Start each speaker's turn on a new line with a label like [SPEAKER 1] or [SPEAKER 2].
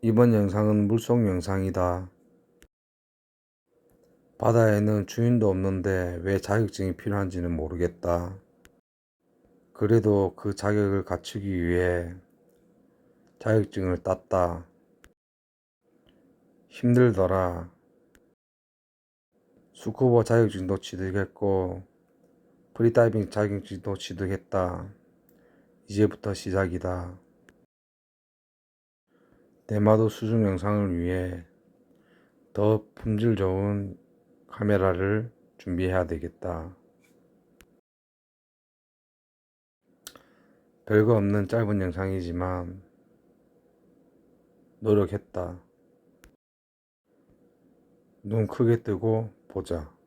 [SPEAKER 1] 이번 영상은 물속 영상이다. 바다에는 주인도 없는데 왜 자격증이 필요한지는 모르겠다. 그래도 그 자격을 갖추기 위해 자격증을 땄다. 힘들더라. 스쿠버 자격증도 취득했고 프리다이빙 자격증도 취득했다. 이제부터 시작이다. 대마도 수중 영상을 위해 더 품질 좋은 카메라를 준비해야 되겠다. 별거 없는 짧은 영상이지만 노력했다. 눈 크게 뜨고 보자.